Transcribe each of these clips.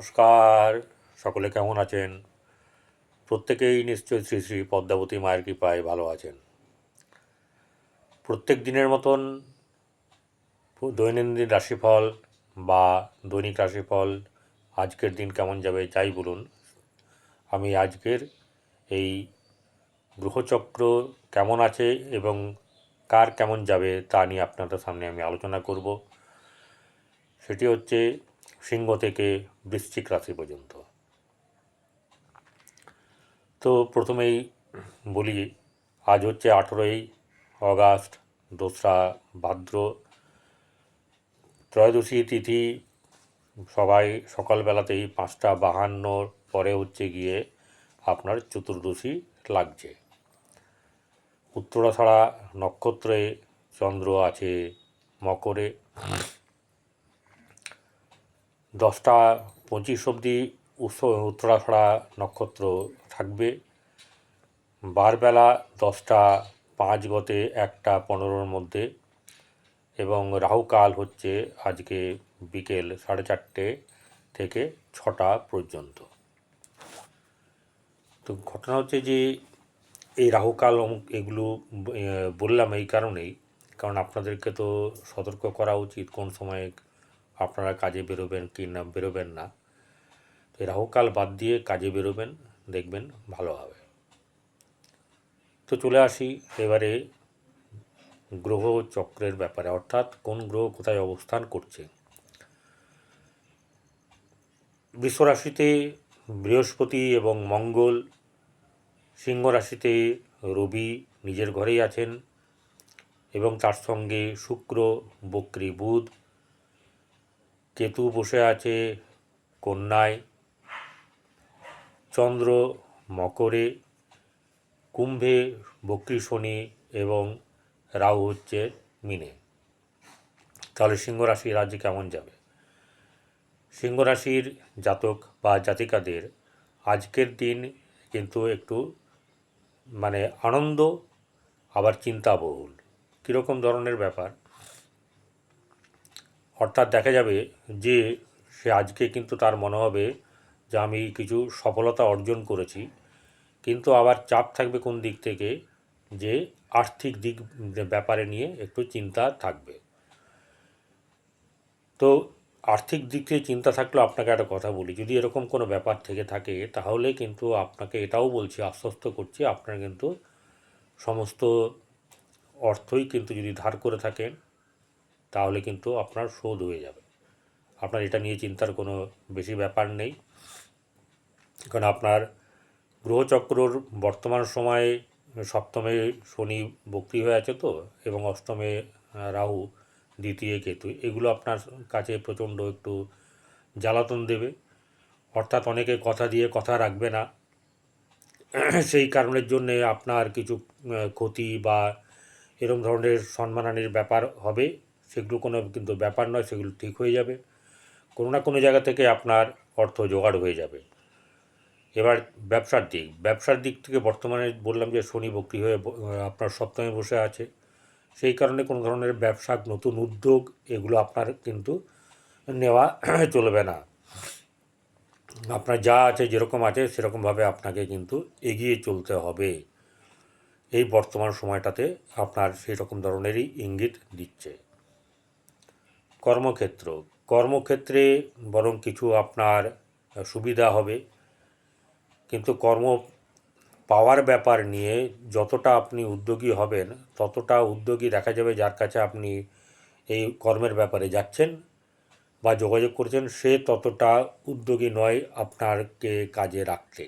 নমস্কার, সকলে কেমন আছেন? প্রত্যেকেই নিশ্চয়ই শ্রী শ্রী পদ্মাবতী মায়ের কৃপায় ভালো আছেন। প্রত্যেক দিনের মতন দৈনন্দিন রাশিফল বা দৈনিক রাশিফল আজকের দিন কেমন যাবে চাই বলুন। আমি আজকের এই গ্রহচক্র কেমন আছে এবং কার কেমন যাবে তা নিয়ে আপনাদের সামনে আমি আলোচনা করব। সেটি হচ্ছে সিংহ থেকে বৃশ্চিক রাশি পর্যন্ত। তো প্রথমেই বলি, আজ হচ্ছে আঠেরোই অগাস্ট, দোসরা ভাদ্র। ত্রয়োদশী তিথি সবাই সকালবেলাতেই পাঁচটা বাহান্নর পরে হচ্ছে গিয়ে আপনার চতুর্দশী লাগছে। উত্তরাছাড়া নক্ষত্রে চন্দ্র আছে মকরে। দশটা পঁচিশ অবধি উত্তরাছড়া নক্ষত্র থাকবে। বারবেলা দশটা পাঁচ গতে একটা পনেরোর মধ্যে এবং রাহুকাল হচ্ছে আজকে বিকেল সাড়ে চারটে থেকে ছটা পর্যন্ত। তো ঘটনা হচ্ছে যে এই রাহুকাল অমুক এগুলো বললাম এই কারণেই। কারণ আপনাদেরকে তো সতর্ক করা উচিত কোন সময় আপনারা কাজে বেরোবেন কি না, বেরোবেন না। তো রাহুকাল বাদ দিয়ে কাজে বেরোবেন, দেখবেন ভালো হবে। তো চলে আসি এবারে গ্রহ চক্রের ব্যাপারে, অর্থাৎ কোন গ্রহ কোথায় অবস্থান করছে। বিশ্বরাশিতে বৃহস্পতি এবং মঙ্গল, সিংহ রাশিতে রবি নিজের ঘরেই আছেন এবং তার সঙ্গে শুক্র, বক্রী বুধ কেতু বসে আছে কন্যায়। চন্দ্র মকরে, কুম্ভে বক্রী শনি এবং রাহু হচ্ছে মিনে। তাহলে সিংহ রাশির রাজ্যে কেমন যাবে? সিংহ রাশির জাতক বা জাতিকাদের আজকের দিন কিন্তু একটু মানে আনন্দ, আবার চিন্তাবহুল। কীরকম ধরনের ব্যাপার? অর্থাৎ দেখা যাবে যে সে আজকে কিন্তু তার মনে হবে যে আমি কিছু সফলতা অর্জন করেছি। কিন্তু আবার চাপ থাকবে কোন দিক থেকে? যে আর্থিক দিক ব্যাপারে নিয়ে একটু চিন্তা থাকবে। তো আর্থিক দিক থেকে চিন্তা থাকলেও আপনাকে একটা কথা বলি, যদি এরকম কোনো ব্যাপার থেকে থাকে, তাহলে কিন্তু আপনাকে এটাও বলছি, আশ্বস্ত করছি, আপনার কিন্তু সমস্ত অর্থই কিন্তু যদি ধার করে থাকেন তাহলে কিন্তু আপনার শোধ হয়ে যাবে। আপনার এটা নিয়ে চিন্তার কোনো বেশি ব্যাপার নেই। কারণ আপনার গ্রহচক্রর বর্তমান সময়ে সপ্তমে শনি বক্রি হয়ে আছে তো, এবং অষ্টমে রাহু, দ্বিতীয় কেতু, এগুলো আপনার কাছে প্রচণ্ড একটু জ্বালাতন দেবে। অর্থাৎ অনেকে কথা দিয়ে কথা রাখবে না। সেই কারণের জন্যে আপনার কিছু ক্ষতি বা এরম ধরনের সম্মানহানির ব্যাপার হবে। সেগুলো কোনো কিন্তু ব্যাপার নয়, সেগুলো ঠিক হয়ে যাবে। কোনো না কোনো জায়গা থেকে আপনার অর্থ জোগাড় হয়ে যাবে। এবার ব্যবসার দিক ব্যবসার দিক থেকে বর্তমানে বললাম যে শনি বক্রি হয়ে আপনার সপ্তমে বসে আছে। সেই কারণে কোনো ধরনের ব্যবসা, নতুন উদ্যোগ এগুলো আপনার কিন্তু নেওয়া চলবে না। আপনার যা আছে, যেরকম আছে, সেরকমভাবে আপনাকে কিন্তু এগিয়ে চলতে হবে। এই বর্তমান সময়টাতে আপনার সেই রকম ধরনেরই ইঙ্গিত দিচ্ছে। কর্মক্ষেত্র। কর্মক্ষেত্রে বরং কিছু আপনার সুবিধা হবে। কিন্তু কর্ম পাওয়ার ব্যাপার নিয়ে যতটা আপনি উদ্যোগী হবেন, ততটা উদ্যোগী দেখা যাবে যার কাছে আপনি এই কর্মের ব্যাপারে যাচ্ছেন বা যোগাযোগ করছেন, সে ততটা উদ্যোগী নয় আপনারকে কাজে রাখতে।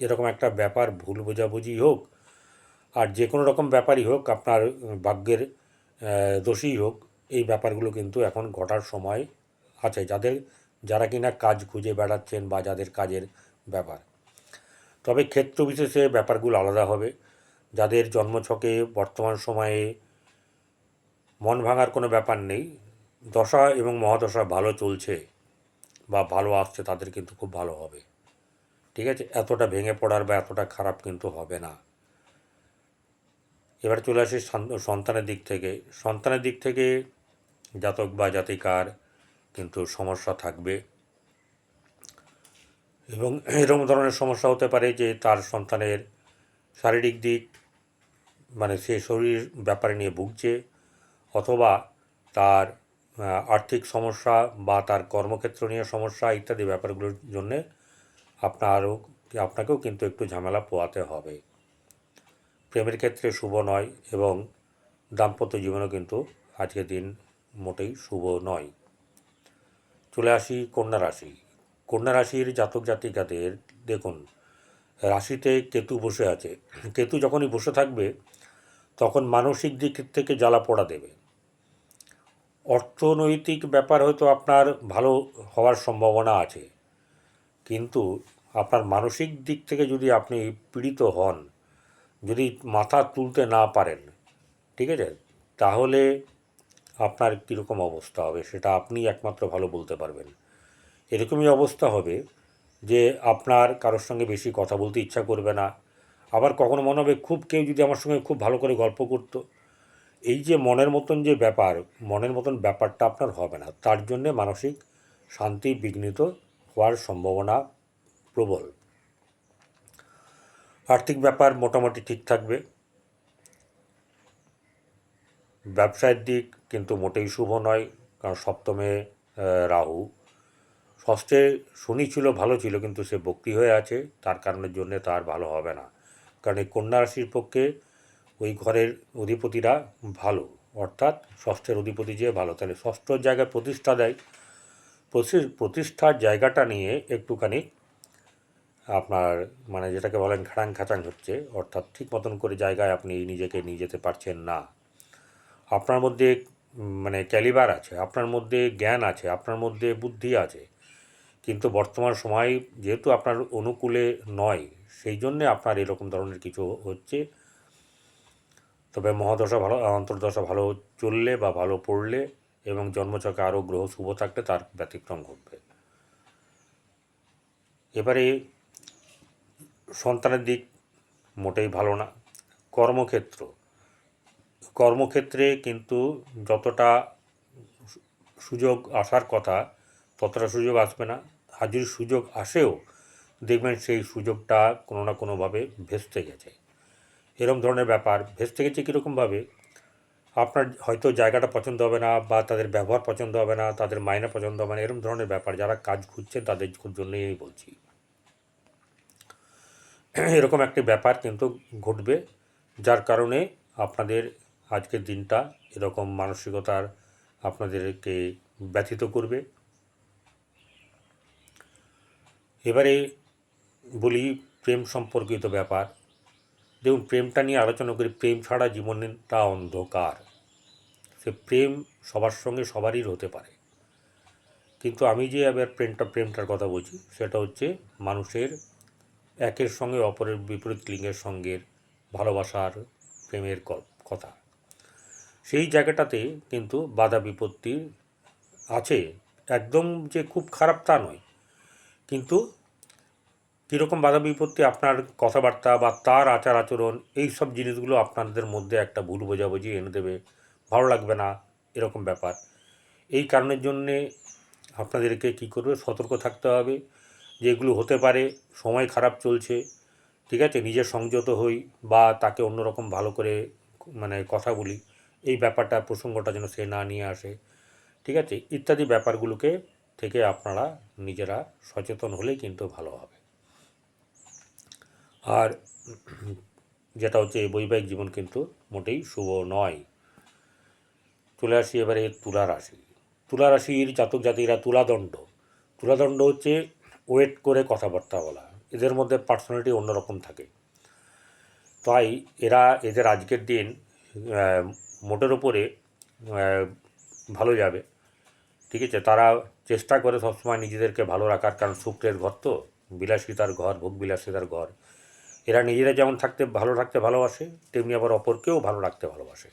এরকম একটা ব্যাপার ভুল বোঝাবুঝি হোক, আর যে কোনো রকম ব্যাপারই হোক, আপনার ভাগ্যের দোষী হোক এই ব্যাপারগুলো কিন্তু এখন ঘটার সময় আছে, যাদের, যারা কিনা কাজ খুঁজে বেড়াচ্ছেন বা যাদের কাজের ব্যাপার। তবে ক্ষেত্র বিশেষে ব্যাপারগুলো আলাদা হবে। যাদের জন্মছকে বর্তমান সময়ে মন ভাঙার কোনো ব্যাপার নেই, দশা এবং মহাদশা ভালো চলছে বা ভালো আসছে তাদের কিন্তু খুব ভালো হবে। ঠিক আছে? এতটা ভেঙে পড়ার বা এতটা খারাপ কিন্তু হবে না। এবার চলে আসি সন্তানের দিক থেকে। সন্তানের দিক থেকে জাতক বা জাতিকার কিন্তু সমস্যা থাকবে। এবং এরকম ধরনের সমস্যা হতে পারে যে তার সন্তানের শারীরিক দিক মানে সে শরীর ব্যাপারে নিয়ে ভুগছে, অথবা তার আর্থিক সমস্যা বা তার কর্মক্ষেত্র নিয়ে সমস্যা ইত্যাদি ব্যাপারগুলোর জন্যে আপনারও, আপনাকেও কিন্তু একটু ঝামেলা পোয়াতে হবে। প্রেমের ক্ষেত্রে শুভ নয় এবং দাম্পত্য জীবনও কিন্তু আজকের দিন মোটেই শুভ নয়। চলে আসি কন্যা রাশি। কন্যা রাশির জাতক জাতিকাদের, দেখুন, রাশিতে কেতু বসে আছে। কেতু যখনই বসে থাকবে, তখন মানসিক দিক থেকে জ্বালা পোড়া দেবে। অর্থনৈতিক ব্যাপার হয়তো আপনার ভালো হওয়ার সম্ভাবনা আছে। কিন্তু আপনার মানসিক দিক থেকে যদি আপনি পীড়িত হন, যদি মাথা তুলতে না পারেন, ঠিক আছে? তাহলে আপনার কীরকম অবস্থা হবে সেটা আপনি একমাত্র ভালো বলতে পারবেন। এরকমই অবস্থা হবে যে আপনার কারোর সঙ্গে বেশি কথা বলতে ইচ্ছা করবে না। আবার কখনো মনে হবে খুব কেউ যদি আমার সঙ্গে খুব ভালো করে গল্প করতো। এই যে মনের মতন যে ব্যাপার, মনের মতন ব্যাপারটা আপনার হবে না, তার জন্যে মানসিক শান্তি বিঘ্নিত হওয়ার সম্ভাবনা প্রবল। আর্থিক ব্যাপার মোটামুটি ঠিক থাকবে। ব্যবসায়ের দিক কিন্তু মোটেই শুভ নয়, কারণ সপ্তমে রাহু। ষষ্ঠে শনি ছিল, ভালো ছিল, কিন্তু সে বক্রি হয়ে আছে। তার কারণের জন্য তার ভালো হবে না। কারণ এই কন্যা রাশির পক্ষে ওই ঘরের অধিপতিরা ভালো। অর্থাৎ ষষ্ঠের অধিপতি যে ভালো। তাহলে ষষ্ঠ জায়গায় প্রতিষ্ঠা দেয়। প্রতি- প্রতিষ্ঠার জায়গাটা নিয়ে একটুখানি আপনার মানে যেটাকে বলেন খাড়াং খাচাং হচ্ছে। অর্থাৎ ঠিক মতন করে জায়গায় আপনি নিজেকে নিয়ে যেতে পারছেন না। আপনার মধ্যে মানে ক্যালিবার আছে, আপনার মধ্যে জ্ঞান আছে, আপনার মধ্যে বুদ্ধি আছে। কিন্তু বর্তমান সময় যেহেতু আপনার অনুকূলে নয়, সেই জন্যে আপনার এরকম ধরনের কিছু হচ্ছে। তবে মহাদশা ভালো, অন্তর্দশা ভালো চললে বা ভালো পড়লে এবং জন্মচকে আরও গ্রহ শুভ থাকলে তার ব্যতিক্রম ঘটবে। এবারে সন্তানের দিক মোটেই ভালো না। কর্মক্ষেত্র কর্মক্ষেত্রে কিন্তু যতটা সুযোগ আসার কথা, ততটা সুযোগ আসবে না। আর যদি সুযোগ আসেও, দেখবেন সেই সুযোগটা কোনো না কোনোভাবে ভেস্তে গেছে। এরম ধরনের ব্যাপার। ভেস্তে গেছে কীরকমভাবে আপনার হয়তো জায়গাটা পছন্দ হবে না বা তাদের ব্যবহার পছন্দ হবে না, তাদের মাইনে পছন্দ হবে না এরকম ধরনের ব্যাপার। যারা কাজ খুঁজছেন তাদের জন্যই আমি বলছি। এরকম একটি ব্যাপার কিন্তু ঘটবে, যার কারণে আপনাদের আজকের দিনটা এরকম মানসিকতার আপনাদেরকে ব্যথিত করবে। এবারে বলি প্রেম সম্পর্কিত ব্যাপার। দেখুন, প্রেমটা নিয়ে আলোচনা করি, প্রেম ছাড়া জীবনটা অন্ধকার। সে প্রেম সবার সঙ্গে সবারই হতে পারে। কিন্তু আমি যে এবার প্রেমটা, প্রেমটার কথা বলছি, সেটা হচ্ছে মানুষের একের সঙ্গে অপরের বিপরীত লিঙ্গের সঙ্গে ভালোবাসার প্রেমের কথা। সেই জায়গাটাতে কিন্তু বাধা বিপত্তি আছে। একদম যে খুব খারাপ তা নয়। কিন্তু কীরকম বাধা বিপত্তি, আপনার কথাবার্তা বা তার আচার আচরণ, এই সব জিনিসগুলো আপনাদের মধ্যে একটা ভুল বোঝাবুঝি এনে দেবে। ভালো লাগবে না, এরকম ব্যাপার। এই কারণের জন্যে আপনাদেরকে কী করবে? সতর্ক থাকতে হবে। যে এগুলো হতে পারে, সময় খারাপ চলছে, ঠিক আছে? নিজের সংযত হই বা তাকে অন্যরকম ভালো করে মানে কথা বলি। এই ব্যাপারটা, প্রসঙ্গটা যেন সে না নিয়ে আসে। ঠিক আছে? ইত্যাদি ব্যাপারগুলোকে থেকে আপনারা নিজেরা সচেতন হলেই কিন্তু ভালো হবে। আর যেটা হচ্ছে বৈবাহিক জীবন কিন্তু মোটেই শুভ নয়। চলে আসি এবারে তুলা রাশি। তুলা রাশির জাতক জাতিরা তুলাদণ্ড। তুলাদণ্ড হচ্ছে ওয়েট করে কথাবার্তা বলা। এদের মধ্যে পার্সোনালিটি অন্যরকম থাকে। তাই এরা, এদের আজকের দিন মোটের ওপরে ভালো যাবে। ঠিক আছে? তারা চেষ্টা করে সবসময় নিজেদেরকে ভালো রাখার, কারণ শুক্রের ঘর তো। বিলাসিতার ঘর, ভোগ বিলাসিতার ঘর। এরা নিজেরা যেমন থাকতে, ভালো রাখতে ভালোবাসে, তেমনি আবার অপরকেও ভালো রাখতে ভালোবাসে।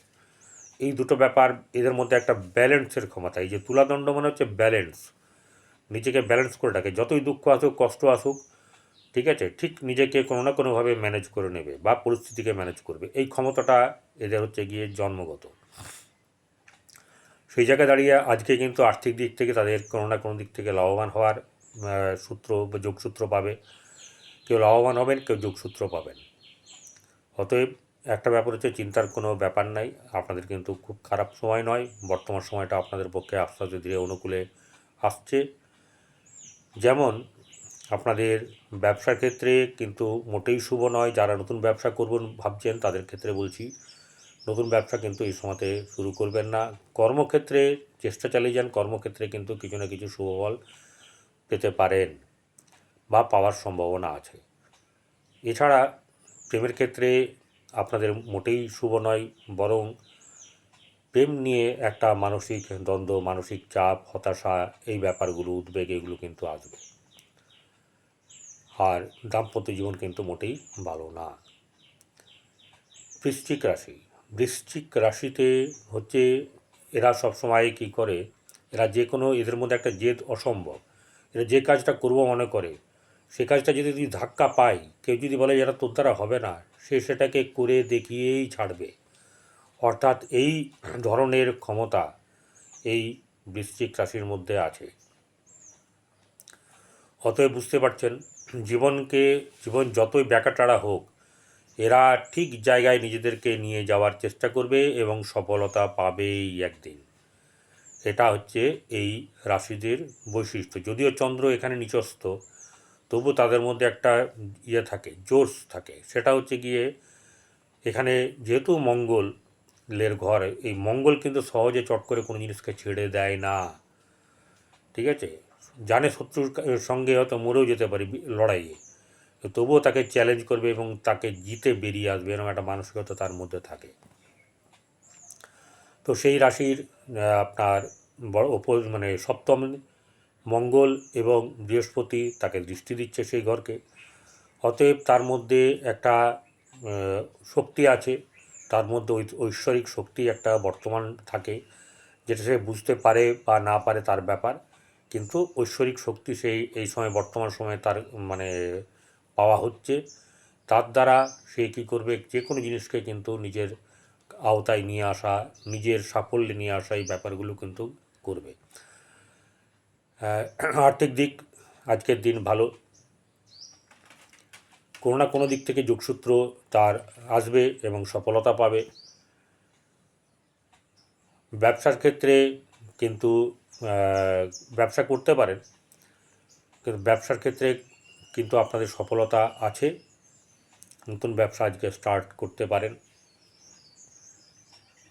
এই দুটো ব্যাপার, এদের মধ্যে একটা ব্যালেন্সের ক্ষমতা। এই যে তুলাদণ্ড মানে হচ্ছে ব্যালেন্স। নিজেকে ব্যালেন্স করে রাখে। যতই দুঃখ আসুক, কষ্ট আসুক ঠিক আছে? ঠিক নিজেকে কোনো না কোনোভাবে ম্যানেজ করে নেবে বা পরিস্থিতিকে ম্যানেজ করবে। এই ক্ষমতাটা এদের হচ্ছে গিয়ে জন্মগত। সেই জায়গায় দাঁড়িয়ে আজকে কিন্তু আর্থিক দিক থেকে তাদের কোনো না কোনো দিক থেকে লাভবান হওয়ার সূত্র বা যোগসূত্র পাবে। কেউ লাভবান হবেন, কেউ যোগসূত্র পাবেন। অতএব একটা ব্যাপার হচ্ছে চিন্তার কোনো ব্যাপার নাই। আপনাদের কিন্তু খুব খারাপ সময় নয়। বর্তমান সময়টা আপনাদের পক্ষে আস্তে ধীরে অনুকূলে আসছে। যেমন আপনাদের ব্যবসার ক্ষেত্রে কিন্তু মোটেই শুভ নয়। যারা নতুন ব্যবসা করবেন ভাবছেন, তাদের ক্ষেত্রে বলছি, নতুন ব্যবসা কিন্তু এই সময়তে শুরু করবেন না। কর্মক্ষেত্রে চেষ্টা চালিয়ে যান, কর্মক্ষেত্রে কিন্তু কিছু না কিছু শুভফল পেতে পারেন বা পাওয়ার সম্ভাবনা আছে। এছাড়া প্রেমের ক্ষেত্রে আপনাদের মোটেই শুভ নয়, বরং প্রেম নিয়ে একটা মানসিক দ্বন্দ্ব, মানসিক চাপ, হতাশা, এই ব্যাপারগুলো, উদ্বেগ, এগুলো কিন্তু আসবে। আর দাম্পত্য জীবন কিন্তু মোটেই ভালো না। বৃশ্চিক রাশি। বৃশ্চিক রাশিতে হচ্ছে এরা সবসময় কী করে? এরা যে কোনো এদের মধ্যে একটা জেদ অসম্ভব। এরা যে কাজটা করব মনে করে। সে কাজটা যদি যদি ধাক্কা পায় কেউ যদি বলে এটা তোর দ্বারা হবে না, সে সেটাকে করে দেখিয়েই ছাড়বে। অর্থাৎ এই ধরনের ক্ষমতা এই বৃশ্চিক রাশির মধ্যে আছে। অতএব বুঝতে পারছেন জীবনকে, জীবন যতই ব্যাকাটাড়া হোক, এরা ঠিক জায়গায় নিজেদেরকে নিয়ে যাওয়ার চেষ্টা করবে এবং সফলতা পাবেই একদিন। এটা হচ্ছে এই রাশিদের বৈশিষ্ট্য। যদিও চন্দ্র এখানে নিচস্থ, তবু তাদের মধ্যে একটা ইয়ে থাকে, জোশ থাকে। সেটা হচ্ছে গিয়ে এখানে যেহেতু মঙ্গলের ঘর, এই মঙ্গল কিন্তু সহজে চট করে কোনো জিনিসকে ছেড়ে দেয় না। ঠিক আছে? জানে শত্রুর সঙ্গে হয়তো মরেও যেতে পারি লড়াইয়ে। তো তবুও তাকে চ্যালেঞ্জ করবে এবং তাকে জিতে বেরিয়ে আসবে এরকম একটা মানসিকতা তার মধ্যে থাকে। তো সেই রাশির আপনার ওপর মানে সপ্তম মঙ্গল এবং বৃহস্পতি তাকে দৃষ্টি দিচ্ছে সেই ঘরকে। অতএব তার মধ্যে একটা শক্তি আছে, তার মধ্যে ঐশ্বরিক শক্তি একটা বর্তমান থাকে, যেটা সে বুঝতে পারে বা না পারে তার ব্যাপার। কিন্তু ঐশ্বরিক শক্তি সেই, এই সময়, বর্তমান সময়ে তার মানে পাওয়া হচ্ছে। তার দ্বারা সে কী করবে? যে কোনো জিনিসকে কিন্তু নিজের আওতায় নিয়ে আসা, নিজের সাফল্যে নিয়ে আসা এই ব্যাপারগুলো কিন্তু করবে। আর্থিক দিক, আজকের দিন ভালো। কোনো না কোনো দিক থেকে যোগসূত্র তার আসবে এবং সফলতা পাবে। ব্যবসার ক্ষেত্রে কিন্তু ব্যবসা করতে পারেন। কিন্তু ব্যবসার ক্ষেত্রে কিন্তু আপনাদের সফলতা আছে। নতুন ব্যবসা আজকে স্টার্ট করতে পারেন।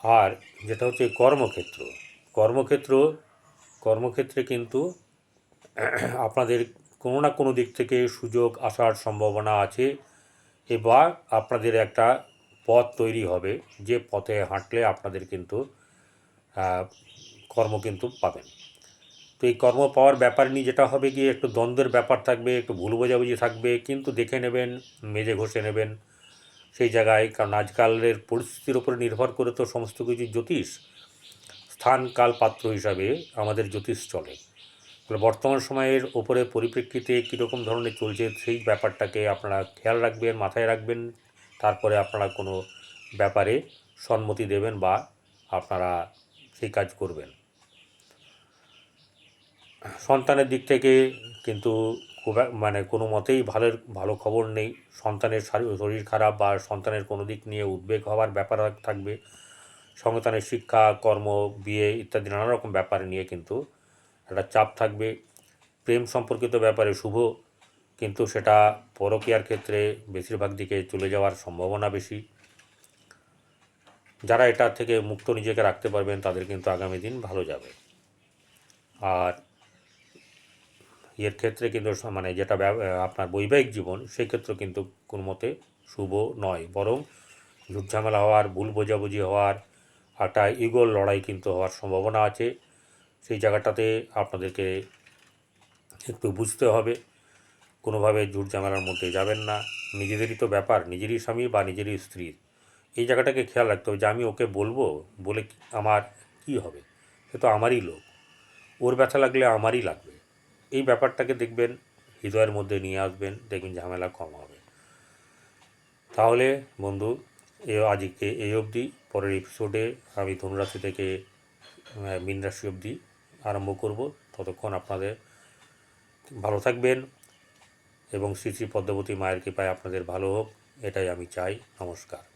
আর যেটা হচ্ছে কর্মক্ষেত্র কর্মক্ষেত্র, কর্মক্ষেত্রে কিন্তু আপনাদের কোনো না কোনো দিক থেকে সুযোগ আসার সম্ভাবনা আছে এবার আপনাদের একটা পথ তৈরি হবে। যে পথে হাঁটলে আপনাদের কিন্তু কর্ম কিন্তু পাবেন। তো এই কর্ম পাওয়ার ব্যাপার নিয়ে যেটা হবে গিয়ে একটু দ্বন্দ্বের ব্যাপার থাকবে, একটু ভুল বোঝাবুঝি থাকবে, কিন্তু দেখে নেবেন, মেজে ঘষে নেবেন সেই জায়গায়। কারণ আজকালের পরিস্থিতির উপরে নির্ভর করে তো সমস্ত কিছু জ্যোতিষ, স্থান, কাল, পাত্র হিসাবে আমাদের জ্যোতিষ চলে। তাহলে বর্তমান সময়ের ওপরে পরিপ্রেক্ষিতে কীরকম ধরনের চলছে সেই ব্যাপারটাকে আপনারা খেয়াল রাখবেন, মাথায় রাখবেন। তারপরে আপনারা কোনো ব্যাপারে সম্মতি দেবেন বা আপনারা সেই কাজ করবেন। সন্তানের দিক থেকে কিন্তু খুব মানে কোনো মতেই ভালো ভালো খবর নেই। সন্তানের শারী- শরীর খারাপ বা সন্তানের কোনো দিক নিয়ে উদ্বেগ হওয়ার ব্যাপার থাকবে। সন্তানের শিক্ষা, কর্ম, বিয়ে ইত্যাদি নানা রকম ব্যাপার নিয়ে কিন্তু একটা চাপ থাকবে। প্রেম সম্পর্কিত ব্যাপারে শুভ, কিন্তু সেটা পরকীয়ার ক্ষেত্রে বেশিরভাগ দিকে চলে যাওয়ার সম্ভাবনা বেশি। যারা এটা থেকে মুক্ত নিজেকে রাখতে পারবেন, তাদের কিন্তু আগামী দিন ভালো যাবে। আর এর ক্ষেত্রে কিন্তু মানে যেটা আপনার বৈবাহিক জীবন, সেই ক্ষেত্রে কিন্তু কোনো মতে শুভ নয়। বরং ঝুটঝামেলা হওয়ার, ভুল বোঝাবুঝি হওয়ার, একটা ইগোর লড়াই কিন্তু হওয়ার সম্ভাবনা আছে। সেই জায়গাটাতে আপনাদেরকে একটু বুঝতে হবে। কোনোভাবে ঝুট ঝামেলার মধ্যে যাবেন না। নিজেদেরই তো ব্যাপার, নিজেরই স্বামী বা নিজেরই স্ত্রীর এই জায়গাটাকে খেয়াল রাখতে হবে যে আমি ওকে বলব বলে আমার কি হবে? সে তো আমারই লোক। ওর ব্যথা লাগলে আমারই লাগবে। এই ব্যাপারটাকে দেখবেন, হৃদয়ের মধ্যে নিয়ে আসবেন, দেখবেন ঝামেলা কম হবে। তাহলে বন্ধু, এ আজকে এই অবধি, পরের এপিসোডে আমি ধনুরাশি থেকে মীন রাশি অবধি আরম্ভ করব। ততক্ষণ আপনাদের ভালো থাকবেন এবং শ্রী শ্রী পদ্মাবতী মায়ের কৃপায় আপনাদের ভালো হোক, এটাই আমি চাই। নমস্কার।